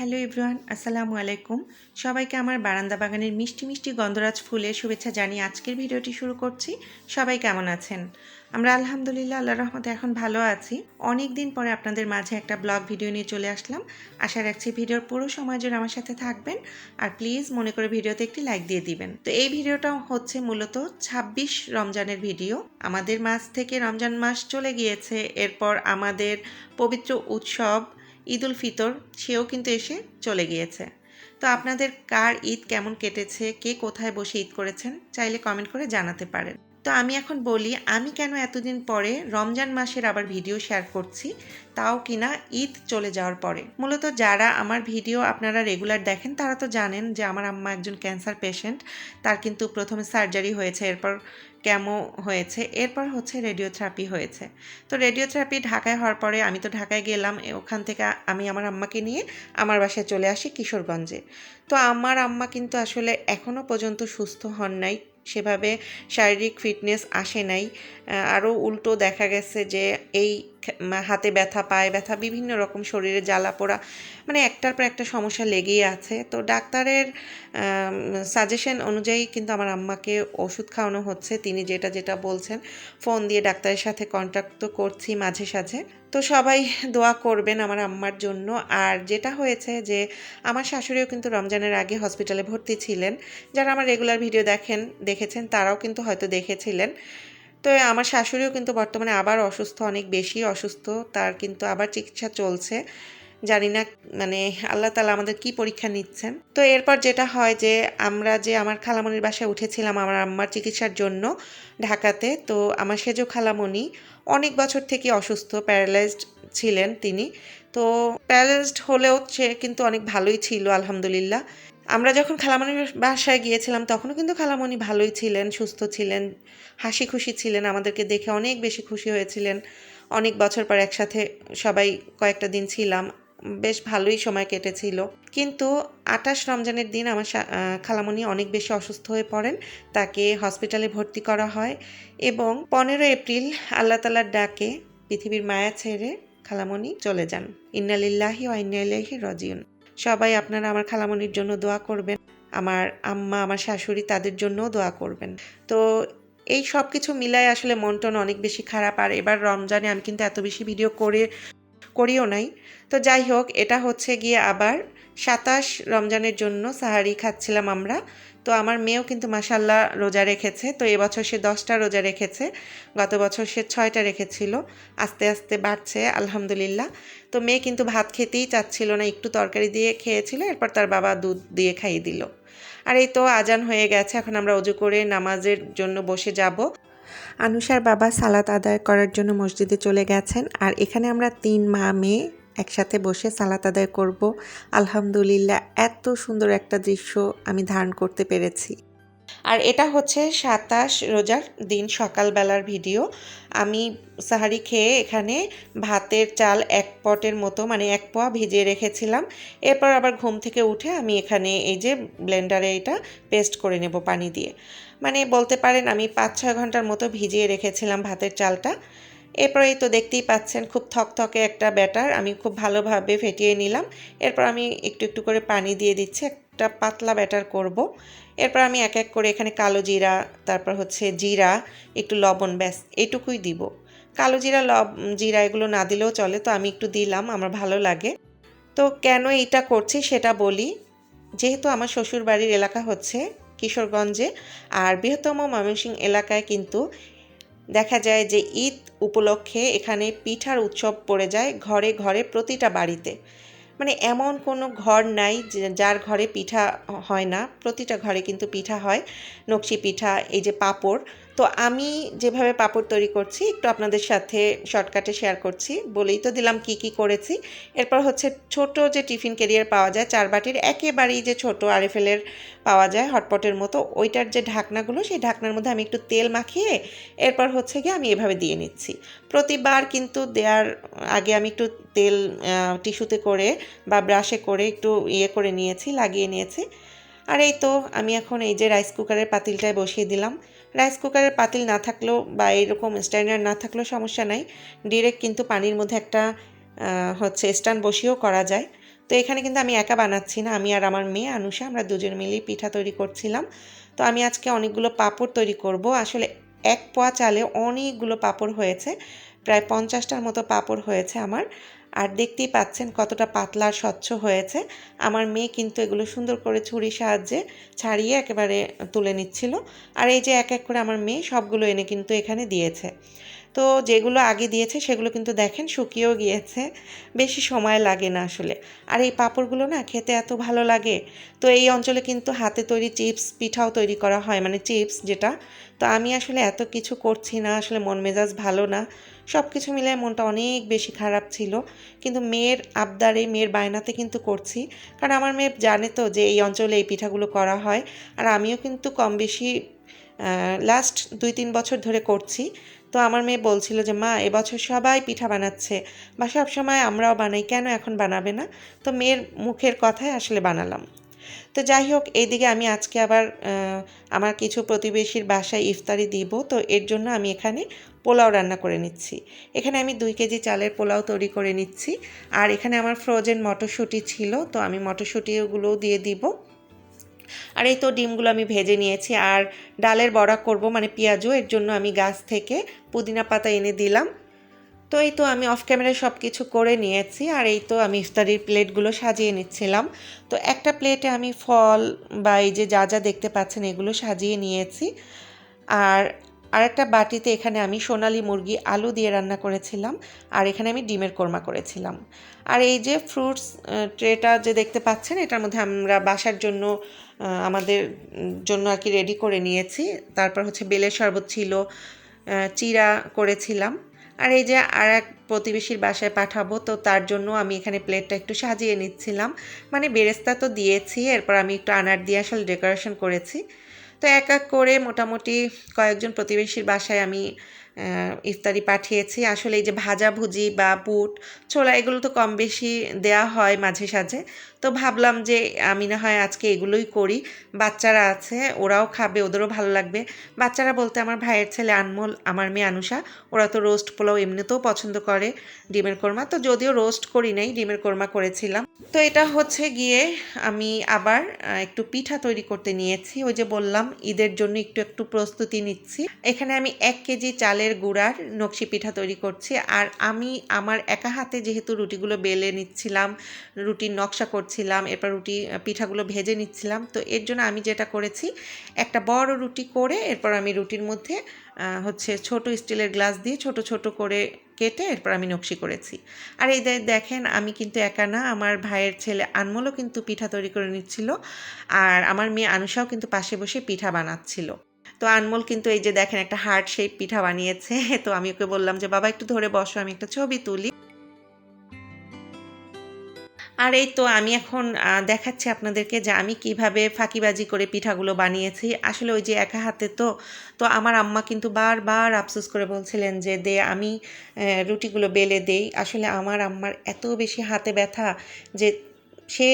Hello ইব্রাহান আসসালামু আলাইকুম। সবাইকে আমার বারান্দা বাগানের মিষ্টি মিষ্টি গন্ধরাজ ফুলের শুভেচ্ছা জানিয়ে আজকের ভিডিওটি শুরু করছি। সবাই কেমন আছেন? আমরা আলহামদুলিল্লাহ আল্লাহ রহমতে এখন ভালো আছি। অনেক দিন পরে আপনাদের মাঝে একটা ব্লগ ভিডিও নিয়ে চলে আসলাম। আশা রাখছি ভিডিওর পুরো সময় আমার সাথে থাকবেন। আর প্লিজ মনে করে ভিডিওতে একটি লাইক দিয়ে দিবেন। তো এই ভিডিওটা হচ্ছে মূলত ২৬ রমজানের ভিডিও। আমাদের মাস থেকে রমজান মাস চলে গিয়েছে। এরপর আমাদের পবিত্র উৎসব ঈদ উল ফিতর, সেও কিন্তু এসে চলে গিয়েছে। তো আপনাদের কার ঈদ কেমন কেটেছে, কে কোথায় বসে ঈদ করেছেন, চাইলে কমেন্ট করে জানাতে পারেন। তো আমি এখন বলি, আমি কেন এতদিন পরে রমজান মাসের আবার ভিডিও শেয়ার করছি, তাও কিনা ঈদ চলে যাওয়ার পরে। মূলত যারা আমার ভিডিও আপনারা রেগুলার দেখেন, তারা তো জানেন যে আমার আম্মা একজন ক্যান্সার পেশেন্ট তার কিন্তু প্রথমে সার্জারি হয়েছে, এরপর ক্যামো হয়েছে, এরপর হচ্ছে রেডিওথেরাপি হয়েছে। তো রেডিওথেরাপি ঢাকায় হওয়ার পরে আমি তো ঢাকায় গেলাম ওখান থেকে আমি আমার আম্মাকে নিয়ে আমার বাসায় চলে আসি কিশোরগঞ্জে। তো আমার আম্মা কিন্তু আসলে এখনও পর্যন্ত সুস্থ হন নাই সেভাবে শারীরিক ফিটনেস আসে নাই। আরও উল্টো দেখা গেছে যে এই হাতে ব্যথা পায়ে, ব্যথা বিভিন্ন রকম শরীরে জ্বালা পোড়া মানে একটার পর একটা সমস্যা লেগেই আছে। তো ডাক্তারের সাজেশন অনুযায়ী কিন্তু আমার আম্মাকে ওষুধ খাওয়ানো হচ্ছে। তিনি যেটা যেটা বলছেন, ফোন দিয়ে ডাক্তারের সাথে কন্ট্যাক্ট তো করছি মাঝে সাঝে। তো সবাই দোয়া করবেন আমার আম্মার জন্য। আর যেটা হয়েছে যে, আমার শাশুড়িও কিন্তু রমজানের আগে হসপিটালে ভর্তি ছিলেন। যারা আমার রেগুলার ভিডিও দেখেন, দেখেছেন, তারাও কিন্তু হয়তো দেখেছিলেন। তো আমার শাশুড়িও কিন্তু বর্তমানে আবার অসুস্থ, অনেক বেশি অসুস্থ, তার কিন্তু আবার চিকিৎসা চলছে। জানি না মানে আল্লাহ তালা আমাদের কি পরীক্ষা নিচ্ছেন। তো এরপর যেটা হয় যে, আমরা যে আমার খালামণির বাসায় উঠেছিলাম আমার আম্মার চিকিৎসার জন্য ঢাকাতে, তো আমার সেজো খালামণি অনেক বছর থেকে অসুস্থ প্যারালাইজড ছিলেন তিনি। তো প্যারালাইজড হলেও সে কিন্তু অনেক ভালোই ছিল, আলহামদুলিল্লাহ। আমরা যখন খালামণির বাসায় গিয়েছিলাম, তখনও কিন্তু খালামণি ভালোই ছিলেন, সুস্থ ছিলেন, হাসি খুশি ছিলেন, আমাদেরকে দেখে অনেক বেশি খুশি হয়েছিলেন। অনেক বছর পর একসাথে সবাই কয়েকটা দিন ছিলাম। বেশ ভালোই সময় কেটেছিল। কিন্তু আটাশ রমজানের দিন আমার খালামণি অনেক বেশি অসুস্থ হয়ে পড়েন। তাকে হসপিটালে ভর্তি করা হয় এবং পনেরো এপ্রিল আল্লাহ তালার ডাকে পৃথিবীর মায়া ছেড়ে খালামণি চলে যান। ইন্নালিল্লাহি ও ইন্নাইলাহি রজিউন। সবাই আপনারা আমার খালামণির জন্য দোয়া করবেন। আমার আম্মা, আমার শাশুড়ি তাদের জন্যও দোয়া করবেন। তো এই সব কিছু মিলায় আসলে মন টন অনেক বেশি খারাপ। আর এবার রমজানে আমি কিন্তু এত বেশি ভিডিও করে করিও নাই। তো যাই হোক, এটা হচ্ছে গিয়ে আবার সাতাশ রমজানের জন্য সাহারি খাচ্ছিলাম আমরা। তো আমার মেয়েও কিন্তু মাসাল্লাহ রোজা রেখেছে। তো এবছর সে দশটা রোজা রেখেছে। গত বছর সে ছয়টা রেখেছিল। আস্তে আস্তে বাড়ছে, আলহামদুলিল্লাহ। তো মেয়ে কিন্তু ভাত খেতেই চাচ্ছিল না, একটু তরকারি দিয়ে খেয়েছিল, এরপর তার বাবা দুধ দিয়ে খাইয়ে দিল। আর এই তো আজান হয়ে গেছে, এখন আমরা অজু করে নামাজের জন্য বসে যাব। আনুষার বাবা সালাত আদায় করার জন্য মসজিদে চলে গেছেন। আর এখানে আমরা তিন মা, মেয়ে একসাথে বসে সালাত আদায় করব। আলহামদুলিল্লাহ, এত সুন্দর একটা দৃশ্য আমি ধারণ করতে পেরেছি। আর এটা হচ্ছে সাতাশ রোজার দিন সকালবেলার ভিডিও। আমি সাহারি খেয়ে এখানে ভাতের চাল এক পটের মতো মানে এক পোয়া ভিজিয়ে রেখেছিলাম। এরপর আবার ঘুম থেকে উঠে আমি এখানে এই যে ব্লেন্ডারে এটা পেস্ট করে নেব পানি দিয়ে। মানে বলতে পারেন আমি পাঁচ ছয় ঘণ্টার মতো ভিজিয়ে রেখেছিলাম ভাতের চালটা। এরপরেই তো দেখতেই পাচ্ছেন খুব থকথকে একটা ব্যাটার, আমি খুব ভালোভাবে ফেটিয়ে নিলাম। এরপর আমি একটু একটু করে পানি দিয়ে দিচ্ছি, একটা পাতলা ব্যাটার করব। এরপর আমি এক এক করে এখানে কালো জিরা, তারপর হচ্ছে জিরা, একটু লবণ, ব্যাস, এটুকুই দিব। কালো জিরা, লব, জিরা এগুলো না দিলেও চলে, তো আমি একটু দিলাম, আমার ভালো লাগে। তো কেন এইটা করছি সেটা বলি। যেহেতু আমার শ্বশুর বাড়ির এলাকা হচ্ছে কিশোরগঞ্জে, আর বৃহত্তম ময়মনসিংহ এলাকায় কিন্তু দেখা যায় যে ঈদ উপলক্ষে এখানে পিঠার উৎসব পড়ে যায় ঘরে ঘরে প্রতিটা বাড়িতে। মানে এমন কোনো ঘর নাই যার ঘরে পিঠা হয় না। প্রতিটা ঘরে কিন্তু পিঠা হয়। নকশি পিঠা, এই যে পাঁপড় তো আমি যেভাবে পাঁপড় তৈরি করছি, একটু আপনাদের সাথে শর্টকাটে শেয়ার করছি। বলেই তো দিলাম কি কি করেছি। এরপর হচ্ছে ছোট যে টিফিন ক্যারিয়ার পাওয়া যায়, চার বাটির একেবারেই যে ছোট আরএফএলের পাওয়া যায় হটপটের মতো, ওইটার যে ঢাকনাগুলো, সেই ঢাকনার মধ্যে আমি একটু তেল মাখিয়ে, এরপর হচ্ছে গিয়ে আমি এভাবে দিয়ে নিচ্ছি। প্রতিবার কিন্তু দেওয়ার আগে আমি একটু তেল টিস্যুতে করে বা ব্রাশে করে একটু ইয়ে করে নিয়েছি, লাগিয়ে নিয়েছি। আর এই তো, আমি এখন এই যে রাইস কুকারের পাতিলটায় বসিয়ে দিলাম। রাইস কুকারের পাতিল না থাকলেও বা এরকম স্ট্যান্ডার্ড না থাকলেও সমস্যা নাই। ডিরেক্ট কিন্তু পানির মধ্যে একটা হচ্ছে স্ট্যান্ড বসিয়েও করা যায়। তো এখানে কিন্তু আমি একা বানাচ্ছি না, আমি আর আমার মেয়ে আনুষা, আমরা দুজন মিলেই পিঠা তৈরি করছিলাম। তো আমি আজকে অনেকগুলো পাঁপড় তৈরি করব। আসলে এক পোয়া চালে অনেকগুলো পাঁপড় হয়েছে, প্রায় পঞ্চাশটার মতো পাঁপড় হয়েছে আমার। আর দেখতেই পাচ্ছেন কতটা পাতলা স্বচ্ছ হয়েছে। আমার মেয়ে কিন্তু এগুলো সুন্দর করে ছুরির সাহায্যে ছাড়িয়ে একেবারে তুলে নিচ্ছিল। আর এই যে এক এক করে আমার মেয়ে সবগুলো এনে কিন্তু এখানে দিয়েছে। তো যেগুলো আগে দিয়েছে সেগুলো কিন্তু দেখেন শুকিয়েও গিয়েছে। বেশি সময় লাগে না আসলে। আর এই পাঁপড়গুলো না খেতে এত ভালো লাগে। তো এই অঞ্চলে কিন্তু হাতে তৈরি চিপস, পিঠাও তৈরি করা হয় মানে চিপস যেটা। তো আমি আসলে এত কিছু করছি না, আসলে মন মেজাজ ভালো না। সব কিছু মিলে মনটা অনেক বেশি খারাপ ছিল। কিন্তু মেয়ের আবদারে, মেয়ের বায়নাতে কিন্তু করছি। কারণ আমার মেয়ে জানে তো যে এই অঞ্চলে এই পিঠাগুলো করা হয়। আর আমিও কিন্তু কম বেশি লাস্ট দুই তিন বছর ধরে করছি। তো আমার মেয়ে বলছিল যে, মা, এবছর সবাই পিঠা বানাচ্ছে। বা সব সময় আমরাও বানাই, কেন এখন বানাবে না? তো মেয়ের মুখের কথায় আসলে বানালাম। তো যাই হোক, এইদিকে আমি আজকে আবার আমার কিছু প্রতিবেশীর বাসায় ইফতারি দিব। তো এর জন্য আমি এখানে পোলাও রান্না করে নিচ্ছি। এখানে আমি দুই কেজি চালের পোলাও তৈরি করে নিচ্ছি। আর এখানে আমার ফ্রোজেন মটরশুঁটি ছিল, তো আমি মটরশুঁটিগুলোও দিয়ে দিব। আর এই তো ডিমগুলো আমি ভেজে নিয়েছি। আর ডালের বড়া করব মানে পেঁয়াজও এর জন্য আমি গাছ থেকে পুদিনা পাতা এনে দিলাম। তো এই তো আমি অফ ক্যামেরায় সব কিছু করে নিয়েছি। আর এই তো আমি ইফতারির প্লেটগুলো সাজিয়ে নিচ্ছিলাম। তো একটা প্লেটে আমি ফল বা এই যে যা যা দেখতে পাচ্ছেন এগুলো সাজিয়ে নিয়েছি। আর আরেকটা বাটিতে এখানে আমি সোনালি মুরগি, আলু দিয়ে রান্না করেছিলাম আর এখানে আমি ডিমের কোরমা করেছিলাম। আর এই যে ফ্রুটস ট্রেটা যে দেখতে পাচ্ছেন, এটার মধ্যে আমরা বাসার জন্য আমাদের জন্য আর কি রেডি করে নিয়েছি। তারপর হচ্ছে বেলের শরবত ছিল চিরা করেছিলাম। আর এই যে আর এক প্রতিবেশীর বাসায় পাঠাবো, তো তার জন্য আমি এখানে প্লেটটা একটু সাজিয়ে নিচ্ছিলাম। মানে বেরেস্তা তো দিয়েছি, এরপর আমি একটু আনার দিয়ে আসলে ডেকোরেশন করেছি। তো এক এক করে মোটামুটি কয়েকজন প্রতিবেশীর বাসায় আমি ইফতারি পাঠিয়েছি। আসলে এই যে ভাজাভুজি বা বুট, ছোলা এগুলো তো কম বেশি দেয়া হয় মাঝে সাঝে। তো ভাবলাম যে আমি না হয় আজকে এগুলোই করি। বাচ্চারা আছে, ওরাও খাবে, ওদেরও ভালো লাগবে। বাচ্চারা বলতে আমার ভাইয়ের ছেলে আনমোল, আমার মেয়ে আনুষা। ওরা তো রোস্ট পোলাও এমনিতেও পছন্দ করে ডিমের কোরমা। তো যদিও রোস্ট করি নাই, ডিমের কোরমা করেছিলাম। তো এটা হচ্ছে গিয়ে আমি আবার একটু পিঠা তৈরি করতে নিয়েছি। ওই যে বললাম, ঈদের জন্য একটু একটু প্রস্তুতি নিচ্ছি। এখানে আমি এক কেজি চালের গুঁড়ার নকশি পিঠা তৈরি করছি। আর আমি আমার একা হাতে যেহেতু রুটিগুলো বেলে নিচ্ছিলাম, রুটির নকশা করছিলাম, এরপর রুটি পিঠাগুলো ভেজে নিচ্ছিলাম, তো এর জন্য আমি যেটা করেছি, একটা বড় রুটি করে এরপর আমি রুটির মধ্যে হচ্ছে ছোট স্টিলের গ্লাস দিয়ে ছোট ছোট করে কেটে এরপর আমি নকশি করেছি। আর এই দেখেন, আমি কিন্তু একা না, আমার ভাইয়ের ছেলে আনমোলও কিন্তু পিঠা তৈরি করে নিচ্ছিল, আর আমার মেয়ে আনুষাও কিন্তু পাশে বসে পিঠা বানাচ্ছিল। তো আনমোল কিন্তু এই যে দেখেন একটা হার্ট শেপ পিঠা বানিয়েছে। তো আমি ওকে বললাম যে, বাবা, একটু ধরে বসো, আমি একটা ছবি তুলি। আর এই তো আমি এখন দেখাচ্ছি আপনাদেরকে যে আমি কীভাবে ফাঁকিবাজি করে পিঠাগুলো বানিয়েছি। আসলে ওই যে একা হাতে তো তো আমার আম্মা কিন্তু বারবার আফসোস করে বলছিলেন যে, দে, আমি রুটিগুলো বেলে দেই। আসলে আমার আম্মার এত বেশি হাতে ব্যথা যে সে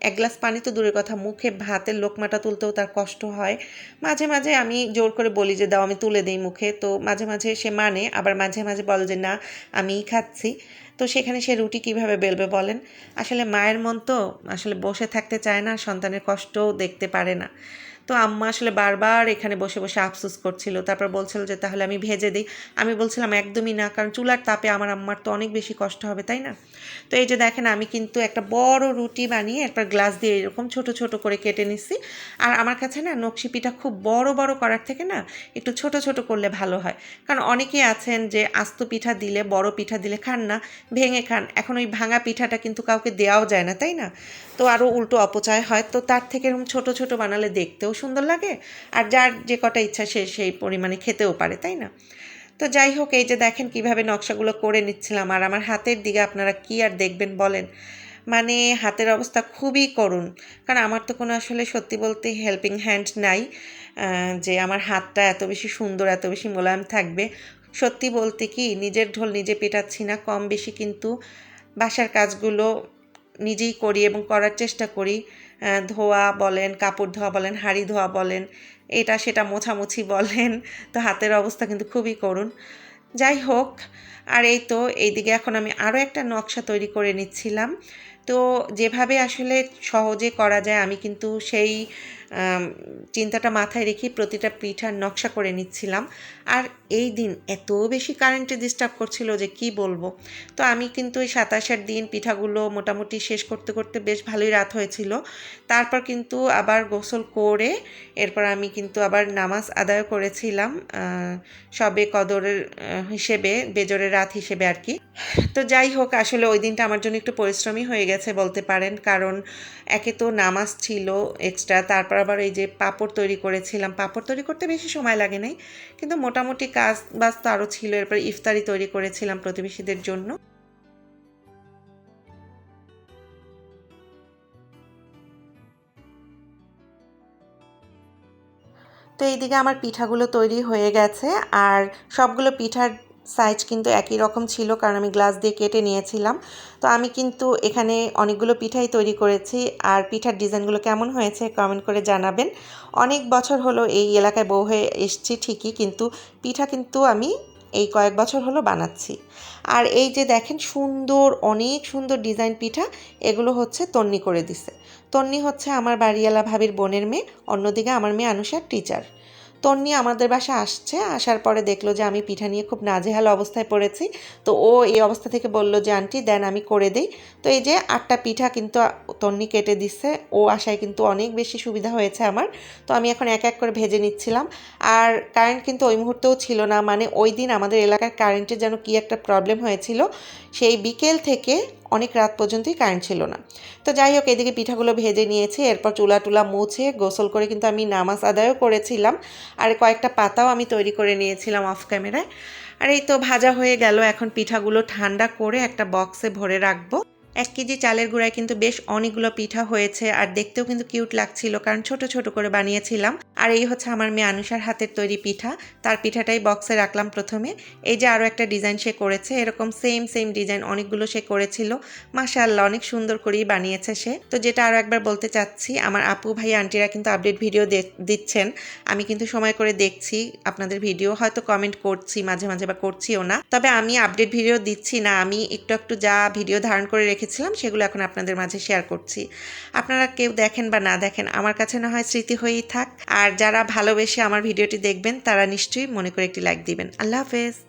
এক গ্লাস পানি তো দূরের কথা, মুখে ভাতের লোকমাটা তুলতেও তার কষ্ট হয়। মাঝে মাঝে আমি জোর করে বলি যে, দাও, আমি তুলে দিই মুখে। তো মাঝে মাঝে সে মানে আবার মাঝে মাঝে বলে যে, না আমিই খাচ্ছি। তো সেখানে সে রুটি কীভাবে বেলবে বলেন? আসলে মায়ের মন তো আসলে বসে থাকতে চায় না, সন্তানের কষ্টও দেখতে পারে না। তো আম্মা আসলে বারবার এখানে বসে বসে আফসোস করছিল। তারপর বলছিল যে, তাহলে আমি ভেজে দিই। আমি বলছিলাম, একদমই না, কারণ চুলার তাপে আমার আম্মার তো অনেক বেশি কষ্ট হবে, তাই না? তো এই যে দেখেন, আমি কিন্তু একটা বড় রুটি বানিয়ে এরপর গ্লাস দিয়ে এরকম ছোট ছোট করে কেটে নিচ্ছি আর আমার কাছে না নকশি পিঠা খুব বড় বড় করার থেকে না, একটু ছোট ছোট করলে ভালো হয়। কারণ অনেকেই আছেন যে, আস্ত পিঠা দিলে, বড় পিঠা দিলে খান না, ভেঙে খান। এখন ওই ভাঙা পিঠাটা কিন্তু কাউকে দেওয়াও যায় না, তাই না? তো আরও উল্টো অপচয় হয়, তো তার থেকে এরকম ছোটো ছোটো বানালে দেখতেও সুন্দর লাগে আর যার যে কটা ইচ্ছা সে সেই পরিমাণে খেতেও পারে, তাই না? তো যাই হোক, এই যে দেখেন কীভাবে নকশাগুলো করে নিচ্ছিলাম আর আমার হাতের দিকে আপনারা কি আর দেখবেন বলেন? মানে হাতের অবস্থা খুবই করুণ। কারণ আমার তো কোনো আসলে সত্যি বলতে হেল্পিং হ্যান্ড নাই যে আমার হাতটা এত বেশি সুন্দর, এত বেশি মোলায়েম থাকবে। সত্যি বলতে কি, নিজের ঢোল নিজে পেটাচ্ছি না, কম বেশি কিন্তু বাসার কাজগুলো নিজেই করি এবং করার চেষ্টা করি। ধোয়া বলেন, কাপড় ধোয়া বলেন, হাঁড়ি ধোয়া বলেন, এটা সেটা মোছামুছি বলেন, তো হাতের অবস্থা কিন্তু খুবই করুণ। যাই হোক, আর এই তো, এইদিকে এখন আমি আরও একটা নকশা তৈরি করে নিচ্ছিলাম। তো যেভাবে আসলে সহজে করা যায়, আমি কিন্তু সেই চিন্তাটা মাথায় রেখে প্রতিটা পিঠার নকশা করে নিচ্ছিলাম। আর এই দিন এত বেশি কারেন্টে ডিস্টার্ব করছিল যে কি বলব? তো আমি কিন্তু ওই সাতাশের দিন পিঠাগুলো মোটামুটি শেষ করতে করতে বেশ ভালোই রাত হয়েছিল। তারপর কিন্তু আবার গোসল করে এরপর আমি কিন্তু আবার নামাজ আদায় করেছিলাম সবে কদরের হিসেবে, বেজরের রাত হিসেবে আর কি। তো যাই হোক, আসলে ওই দিনটা আমার জন্য একটু পরিশ্রমী হয়ে গেছে বলতে পারেন। কারণ একে তো নামাজ ছিল এক্সট্রা তারপর আবার এই যে পাপড় তৈরি করেছিলাম। পাপড় তৈরি করতে বেশি সময় লাগে নাই, কিন্তু মোটামুটি কাজ বাজ তো আরও ছিল। এরপর ইফতারি তৈরি করেছিলাম প্রতিবেশীদের জন্য। তো এইদিকে আমার পিঠাগুলো তৈরি হয়ে গেছে, আর সবগুলো পিঠার সাইজ কিন্তু একই রকম ছিল, কারণ আমি গ্লাস দিয়ে কেটে নিয়েছিলাম। তো আমি কিন্তু এখানে অনেকগুলো পিঠাই তৈরি করেছি, আর পিঠার ডিজাইনগুলো কেমন হয়েছে কমেন্ট করে জানাবেন। অনেক বছর হলো এই এলাকায় বউ হয়ে এসছি ঠিকই, কিন্তু পিঠা কিন্তু আমি এই কয়েক বছর হলো বানাচ্ছি। আর এই যে দেখেন সুন্দর, অনেক সুন্দর ডিজাইন পিঠা, এগুলো হচ্ছে তন্নি করে দিছে। তন্নি হচ্ছে আমার বাড়িওয়ালা ভাবির বোনের মেয়ে, অন্যদিকে আমার মেয়ে আনুষার টিচার তন্নি আমাদের বাসা আসছে, আসার পরে দেখল যে আমি পিঠা নিয়ে খুব নাজেহাল অবস্থায় পড়েছি। তো ও এই অবস্থা থেকে বলল যে, আন্টি, দেন আমি করে দেই। তো এই যে আটটা পিঠা কিন্তু তন্নি কেটে দিচ্ছে ও আসায় কিন্তু অনেক বেশি সুবিধা হয়েছে আমার। তো আমি এখন এক এক করে ভেজে নিচ্ছিলাম। আর কারেন্ট কিন্তু ওই মুহূর্তেও ছিল না মানে ওই দিন আমাদের এলাকার কারেন্টের যেন কি একটা প্রবলেম হয়েছিল, সেই বিকেল থেকে অনেক রাত পর্যন্তই কারেন্ট ছিল না। তো যাই হোক, এদিকে পিঠাগুলো ভেজে নিয়েছি, এরপর চুলা টুলা মুছে গোসল করে কিন্তু আমি নামাজ আদায়ও করেছিলাম, আর কয়েকটা পাতাও আমি তৈরি করে নিয়েছিলাম অফ ক্যামেরায় আর এই তো ভাজা হয়ে গেল, এখন পিঠাগুলো ঠান্ডা করে একটা বক্সে ভরে রাখব। এক কেজি চালের গুঁড়ায় কিন্তু বেশ অনেকগুলো পিঠা হয়েছে আর দেখতেও কিন্তু কিউট লাগছিল কারণ ছোট ছোট করে বানিয়েছিলাম। আর এই হচ্ছে আমার মেয়ে আনুষার হাতের তৈরি পিঠা। তার পিঠাটাই বক্সে রাখলাম প্রথমে। এই যে আরও একটা ডিজাইন সে করেছে, এরকম সেম সেম ডিজাইন অনেকগুলো সে করেছিল। মাশাআল্লাহ, অনেক সুন্দর করেই বানিয়েছে সে। তো যেটা আরও একবার বলতে চাচ্ছি, আমার আপু ভাই, আন্টিরা কিন্তু আপডেট ভিডিও দিচ্ছেন। আমি কিন্তু সময় করে দেখছি, আপনাদের ভিডিও হয়তো কমেন্ট করছি, মাঝে মাঝে বা করছিও না। তবে আমি আপডেট ভিডিও দিচ্ছি না। আমি একটু একটু যা ভিডিও ধারণ করে রেখেছিলাম সেগুলো এখন আপনাদের মাঝে শেয়ার করছি। আপনারা কেউ দেখেন বা না দেখেন, আমার কাছে না হয় স্মৃতি হয়েই থাক। আর যারা ভালোবেসে আমার ভিডিওটি দেখবেন, তারা নিশ্চয়ই মনে করে একটি লাইক দিবেন। আল্লাহ হাফেজ।